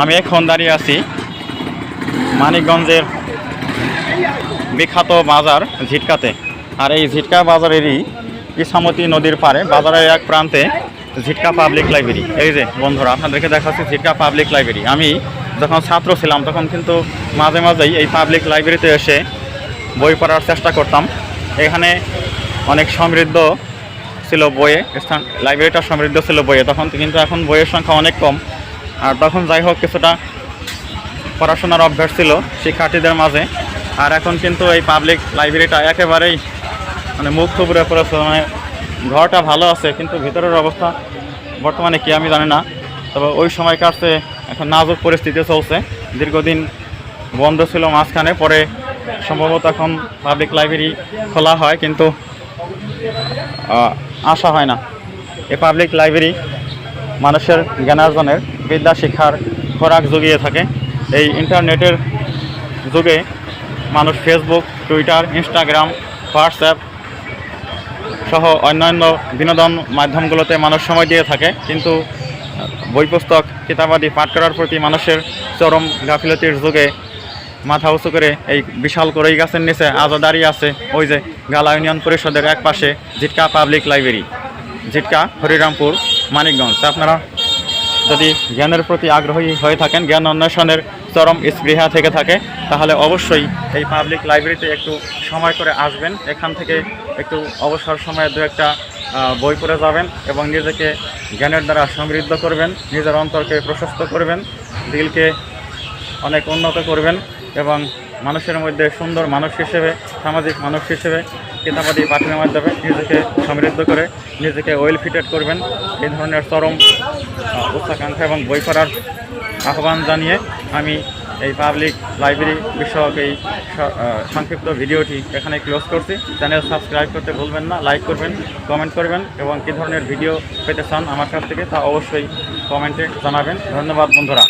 আমি এখন দাঁড়িয়ে আছি মানিকগঞ্জের বিখ্যাত বাজার ঝিটকাতে। আর এই ঝিটকা বাজারেরই ইসামতি নদীর পারে বাজারের এক প্রান্তে ঝিটকা পাবলিক লাইব্রেরি। এই যে বন্ধুরা, আপনাদেরকে দেখাচ্ছি ঝিটকা পাবলিক লাইব্রেরি। আমি যখন ছাত্র ছিলাম, তখন কিন্তু মাঝে মাঝেই এই পাবলিক লাইব্রেরিতে এসে বই পড়ার চেষ্টা করতাম। এখানে অনেক সমৃদ্ধ ছিল বইয়ে, স্থান লাইব্রেরিটা সমৃদ্ধ ছিল বইয়ে। তখন কিন্তু এখন বইয়ের সংখ্যা অনেক কম। আর তখন যাই হোক, কিছুটা পড়াশোনার অভ্যাস ছিল শিক্ষার্থীদের মাঝে। আর এখন কিন্তু এই পাবলিক লাইব্রেরিটা একেবারেই মানে মুখ থুবড়ে পড়েছে মানে ঘরটা ভালো আছে, কিন্তু ভিতরের অবস্থা বর্তমানে কি আমি জানি না। তবে ওই সময় কাছে এখন নাজুক পরিস্থিতি চলছে। দীর্ঘদিন বন্ধ ছিল মাঝখানে, পরে সম্ভবত এখন পাবলিক লাইব্রেরি খোলা হয়, কিন্তু আসা হয় না। এই পাবলিক লাইব্রেরি মানুষের জ্ঞানার্জনের বিদ্যা শিক্ষার খোরাক জুগিয়ে থাকে। এই ইন্টারনেটের যুগে মানুষ ফেসবুক টুইটার ইনস্টাগ্রাম হোয়াটসঅ্যাপ সহ অন্যান্য বিনোদন মাধ্যমগুলোতে মানুষ সময় দিয়ে থাকে। কিন্তু বই পুস্তক কিতাবাদি পাঠ করার প্রতি মানুষের চরম গাফিলতির যুগে মাথা উঁচু করে এই বিশাল করেই গাছের নিচে আজও দাঁড়িয়ে আছে ওই যে গালা ইউনিয়ন পরিষদের এক পাশে জিটকা পাবলিক লাইব্রেরি, জিটকা হরিরামপুর। মানিকগঞ্জ। আপনারা যদি জ্ঞানের প্রতি আগ্রহী হয়ে থাকেন, জ্ঞান অন্বেষণের চরম স্পৃহা থেকে থাকে, তাহলে অবশ্যই এই পাবলিক লাইব্রেরিতে একটু সময় করে আসবেন। এখান থেকে একটু অবসর সময়ে দু একটা বই পড়ে যাবেন এবং নিজেকে জ্ঞানের দ্বারা সমৃদ্ধ করবেন, নিজের অন্তরকে প্রশস্ত করবেন, দিলকে অনেক উন্নত করবেন এবং মানুষের মধ্যে সুন্দর মানুষ হিসেবে সামাজিক মানুষ হিসেবে কিতাবাদি পাঠনের মাধ্যমে নিজেকে সমৃদ্ধ করে, নিজেকে ওয়েল ফিটেড করবেন। এই ধরনের চরম উচ্চাকাঙ্ক্ষা এবং বই পড়ার আহ্বান জানিয়ে আমি এই পাবলিক লাইব্রেরি বিষয়ক এই সংক্ষিপ্ত ভিডিওটি এখানে ক্লোজ করছি। চ্যানেল সাবস্ক্রাইব করতে ভুলবেন না লাইক করবেন কমেন্ট করবেন এবং কী ধরনের ভিডিও পেতে চান আমার কাছ থেকে তা অবশ্যই কমেন্টে জানাবেন। ধন্যবাদ বন্ধুরা।